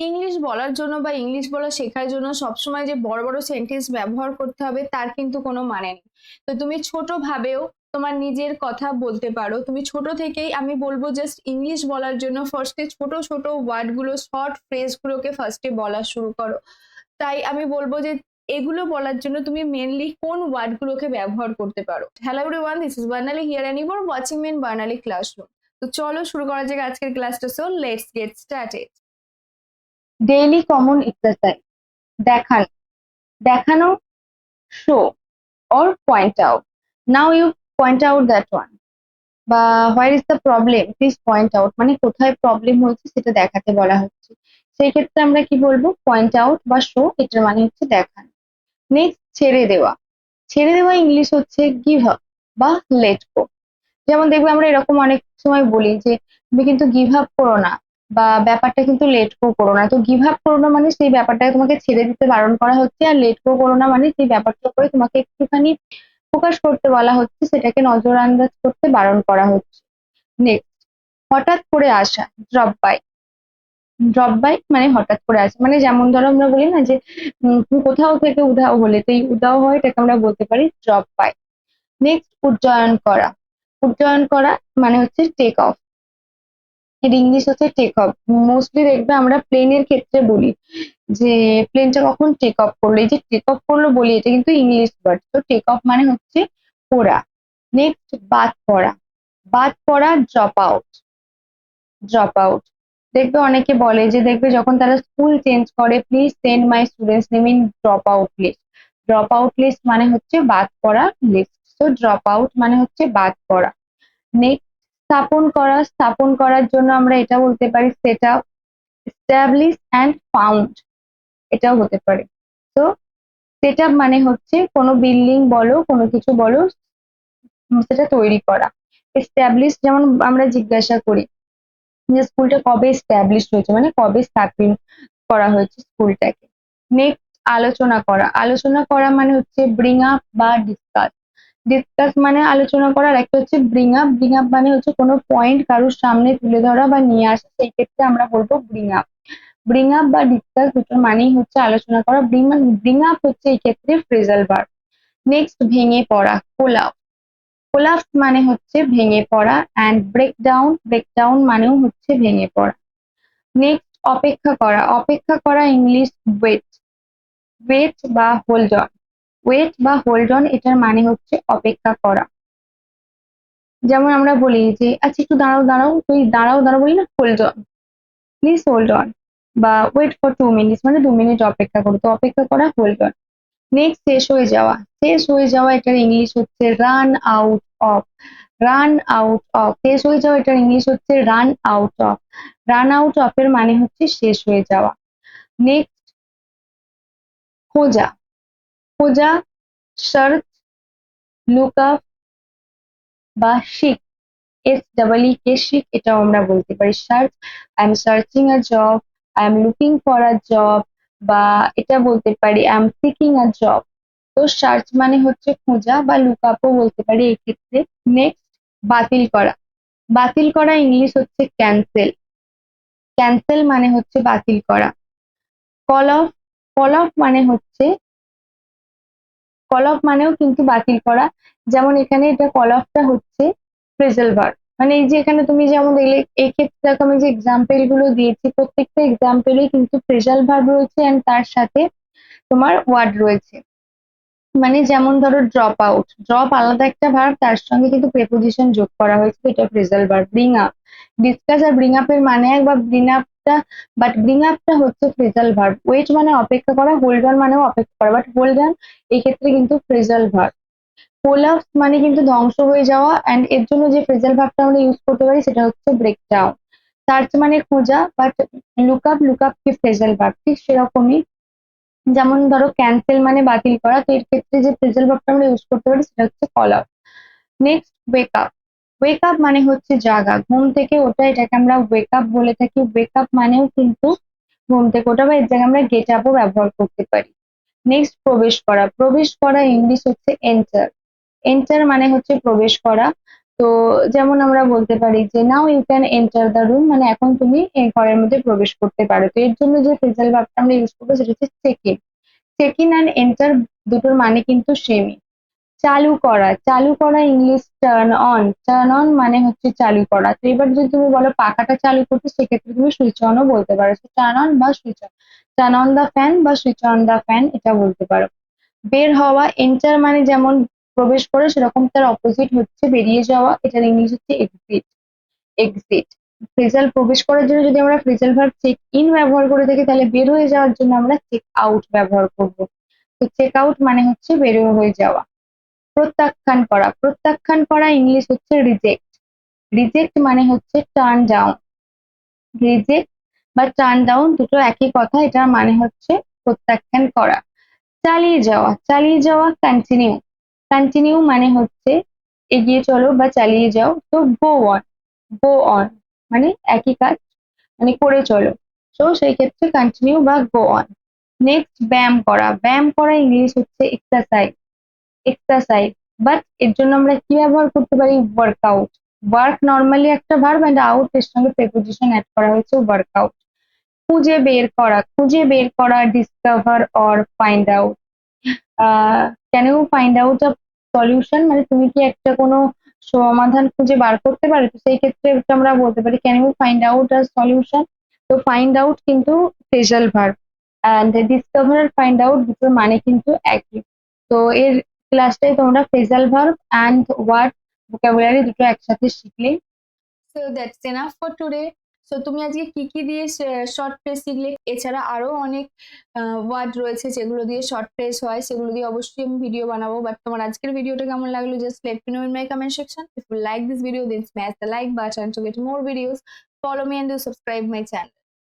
English বলার জন্য বা ইংলিশ বলা শেখার জন্য সবসময় যে বড় বড় সেন্টেন্স ব্যবহার করতে হবে, তার কিন্তু কোনো মানে নেই। তো তুমি ছোট ভাবেও তোমার নিজের কথা বলতে পারো। তুমি ছোট থেকেই আমি বলব জাস্ট ইংলিশ বলার জন্য ফার্স্টে ছোট ছোট ওয়ার্ডগুলো শর্ট ফ্রেজগুলোকে ফার্স্টে বলা শুরু করো। তাই আমি বলব যে এগুলো বলার জন্য তুমি মেনলি কোন ওয়ার্ডগুলোকে ব্যবহার করতে পারো। Hello everyone this is Barnali here and you are watching main Barnali classroom তো চলো শুরু করা যাক আজকের ক্লাসটা so let's get started daily common exercise দেখানো দেখানো show or point out now you point out that one বা where is the problem please point out মানে কোথায় প্রবলেম হয়েছে সেটা দেখাতে বলা হচ্ছে। সেই ক্ষেত্রে আমরা কি বলব? পয়েন্ট আউট বা শো এটার মানে হচ্ছে দেখানো। নেক্সট ছেড়ে দেওয়া। ছেড়ে দেওয়া ইংলিশ হচ্ছে গিভ আপ বা লেট গো যেমন দেখবে আমরা এরকম অনেক সময় বলি যে, তুমি কিন্তু গিভ আপ করো না। বা ব্যাপারটা কিন্তু লেট কো করো না। তো গিভ আপ করো না মানে সেই ব্যাপারটাকে তোমাকে ছেড়ে দিতে বারণ করা হচ্ছে আর লেট কো করো না মানে সেই ব্যাপারটার উপরে তোমাকে একটুখানি ফোকাস করতে বলা হচ্ছে, সেটাকে নজর আন্দাজ করতে বারণ করা হচ্ছে। নেক্সট হঠাৎ করে আসা ড্রপ বাই ড্রপ বাই মানে হঠাৎ করে আসা মানে যেমন ধরো আমরা বলি না যে কোথাও থেকে উধাও হলে তো এই উধাও হয় এটাকে আমরা বলতে পারি ড্রপ বাই নেক্সট উজ্জয়ন করা। উজ্জয়ন করা মানে হচ্ছে টেক অফ এর ইংলিশ হচ্ছে টেক অফ মোস্টলি দেখবে আমরা প্লেনের ক্ষেত্রে বলি যে প্লেনটা কখন টেক অফ করল। এই যে টেক অফ করল বলি, এটা কিন্তু ইংলিশ ওয়ার্ড তো টেক অফ মানে হচ্ছে পড়া। নেক্সট বাদ পড়া। বাদ পড়া ড্রপ আউট ড্রপ আউট দেখবে অনেকে বলে যে, দেখবে যখন তারা স্কুল চেঞ্জ করে please send my students name in drop out list drop out list মানে হচ্ছে বাদ পড়া লিস্ট তো ড্রপ আউট মানে হচ্ছে বাদ পড়া। নেক্সট স্থাপন করা, স্থাপন করার জন্য আমরা এটা বলতে পারি set up establish and found এটাও হতে পারে। তো সেট আপ মানে হচ্ছে কোনো বিল্ডিং বলো, কোনো কিছু বলো সেটা তৈরি করা। এস্টাবলিশ যেমন আমরা জিজ্ঞাসা করি যে স্কুলটা কবে এস্টাবলিশ হয়েছে মানে কবে স্থাপন করা হয়েছে স্কুলটাকে। নেক্সট আলোচনা করা। আলোচনা করা মানে হচ্ছে ব্রিং আপ বা ডিসকাস ডিসকাস মানে আলোচনা করা আর একটা হচ্ছে ব্রিং আপ ব্রিং আপ মানে হচ্ছে কোনো পয়েন্ট কারোর সামনে তুলে ধরা বা নিয়ে আসা, সেই ক্ষেত্রে আমরা বলব ব্রিং আপ ব্রিং আপ বা ডিসকাস দুটোর মানেই হচ্ছে আলোচনা করা। ব্রিং ব্রিং আপ হচ্ছে এই ক্ষেত্রে ফ্রেজাল ভার্ব নেক্সট ভেঙে পড়া কোলাপ কোলাপ মানে হচ্ছে ভেঙে পড়া অ্যান্ড ব্রেক ডাউন ব্রেক মানেও হচ্ছে ভেঙে পড়া। নেক্সট অপেক্ষা করা। অপেক্ষা করা ইংলিশ ওয়েট ওয়েট বা হোল্ড অন ওয়েট বা হোল্ড অন এটার মানে হচ্ছে অপেক্ষা করা। যেমন আমরা বলি যে আচ্ছা একটু দাঁড়াও দাঁড়াও, তুই দাঁড়াও দাঁড়াও বলি না hold on please hold on বা ওয়েট ফর টু মিনিটস মানে দু মিনিট অপেক্ষা করো। তো অপেক্ষা করা হোল্ড অন নেক্সট শেষ হয়ে যাওয়া। শেষ হয়ে যাওয়া এটার ইংলিশ হচ্ছে run out of run out of শেষ হয়ে যাওয়া এটার ইংলিশ হচ্ছে run out of run out of এর মানে হচ্ছে শেষ হয়ে যাওয়া। নেক্সট খোঁজা। খোঁজা সার্চ লুক বা শিখ এস ডাবল কে শিখ এটাও আমরা বলতে পারি। Search I am searching a job I am looking for a job বা এটা বলতে পারি I am seeking a job তো সার্চ মানে হচ্ছে খোঁজা বা লুক আপও বলতে পারি এই ক্ষেত্রে নেক্সট বাতিল করা। বাতিল করা ইংলিশ হচ্ছে ক্যান্সেল ক্যান্সেল মানে হচ্ছে বাতিল করা। কল অফ কল অফ মানে হচ্ছে কল অফ মানেও কিন্তু বাতিল করা। যেমন এখানে এটা কল অফটা হচ্ছে ফ্রেজাল ভার্ব মানে এই যে এখানে তুমি যেমন দেখলে এই ক্ষেত্রে দেখো আমি যে এক্সাম্পলগুলো দিয়েছি, প্রত্যেকটা এক্সাম্পলে কিন্তু ফ্রেজাল ভার্ব রয়েছে এন্ড তার সাথে তোমার ওয়ার্ড রয়েছে। মানে যেমন ধরো ড্রপ আউট ড্রপ আলাদা একটা ভার্ব তার সঙ্গে কিন্তু প্রেপোজিশন যোগ করা হয়েছে এটা phrasal verb bring up discuss আর ব্রিং আপ এর মানে এক বা ব্রিং আপটা বাট ব্রিং আপটা হচ্ছে ফ্রেজাল ভার্ব ওয়েট মানে অপেক্ষা করা হোল্ড অন মানেও অপেক্ষা করা বাট হোল্ড অন এই ক্ষেত্রে কিন্তু ফ্রেজাল ভার্ব কোলাপস মানে কিন্তু ধ্বংস হয়ে যাওয়া অ্যান্ড এর জন্য যে ফ্রেজাল ভার্বটা আমরা ইউজ করতে পারি সেটা হচ্ছে ব্রেক ডাউন সার্চ মানে খোঁজা but look up look up কি ফ্রেজাল ভার্ব ঠিক সেরকমই। যেমন ধরো ক্যান্সেল মানে বাতিল করা, তো এর ক্ষেত্রে যে ফ্রেজাল ভার্বটা আমরা ইউজ করতে পারি সেটা হচ্ছে call up next wake up wake up মানে হচ্ছে জাগা। ঘুম থেকে ওটা এটাকে আমরা ওয়েক আপ বলে থাকি। ওয়েক আপ মানেও কিন্তু ঘুম থেকে ওটা বা এর জায়গায় আমরা গেট আপও ব্যবহার করতে পারি। নেক্সট প্রবেশ করা। প্রবেশ করা ইংলিশ হচ্ছে এন্টার এন্টার মানে হচ্ছে প্রবেশ করা। তো যেমন আমরা বলতে পারি যে now you can enter the room মানে এখন তুমি এই ঘরের মধ্যে প্রবেশ করতে পারো। তো এর জন্য যে ফ্রেজাল ভাবটা আমরা ইউজ করব সেটা হচ্ছে check in check in and enter দুটোর মানে কিন্তু সেমই চালু করা চালু করা English turn on turn on মানে হচ্ছে চালু করা। তো এবার যদি তুমি বলো পাখাটা চালু করতে, সেক্ষেত্রে তুমি সুইচ অনও বলতে পারো। টার্ন অন বা switch on turn on the fan বা সুইচ অন দ্য ফ্যান এটা বলতে পারো। বের হওয়া এন্টার মানে যেমন প্রবেশ করে, সেরকম তার অপোজিট হচ্ছে, বেরিয়ে যাওয়া, এটার ইংলিশ হচ্ছে এক্সিট এক্সিট ফ্রেজাল প্রবেশ করার জন্য যদি আমরা ফ্রেজাল ভার্ব চেক ইন ব্যবহার করে থাকি, তাহলে বের হয়ে যাওয়ার জন্য আমরা চেক আউট ব্যবহার করব। তো চেক আউট মানে হচ্ছে বের হয়ে যাওয়া। প্রত্যাখ্যান করা। প্রত্যাখ্যান করা ইংলিশ হচ্ছে রিজেক্ট রিজেক্ট মানে হচ্ছে টার্ন ডাউন রিজেক্ট বা টার্ন ডাউন দুটো একই কথা, এটার মানে হচ্ছে প্রত্যাখ্যান করা। চালিয়ে যাওয়া। চালিয়ে যাওয়া কন্টিনিউ কন্টিনিউ মানে হচ্ছে এগিয়ে চলো বা চালিয়ে যাও। তো গো অন গো অন মানে একই কাজ মানে করে চলো। তো সেই ক্ষেত্রে কন্টিনিউ বা গো অন নেক্সট ব্যায়াম করা। ব্যায়াম করা ইংলিশ হচ্ছে এক্সারসাইজ এক্সারসাইজ বাট এর জন্য আমরা কি ব্যবহার করতে পারি? ওয়ার্কআউট ওয়ার্ক নর্মালি একটা ভার্ব অ্যান্ড আউট এর সঙ্গে প্রেপোজিশন অ্যাড করা হয়েছে ওয়ার্কআউট খুঁজে বের করা, খুঁজে বের করা discover or find out can you find out a solution মানে তুমি কি একটা কোনো সমাধান খুঁজে বার করতে পারো? তো সেই ক্ষেত্রে আমরা বলতে পারি can you find out a solution তো ফাইন্ড আউট কিন্তু phrasal verb and discover find out দুটোর মানে কিন্তু একই। তো এর ক্লাসটাই তোমরা phrasal verb and word vocabulary দুটো একসাথে শিখলে। So that's enough for today so তুমি আজকে কি কি দিয়ে শর্ট ফ্রেজ শিখলে? এছাড়া আরও অনেক ওয়ার্ড রয়েছে যেগুলো দিয়ে শর্ট ফ্রেজ হয়। সেগুলো দিয়ে অবশ্যই আমি ভিডিও বানাবো। বাট তোমার আজকের ভিডিওটা কেমন লাগল? Just let me know in my comment section if you like this video then smash the like button to get more videos follow me and do subscribe my channel.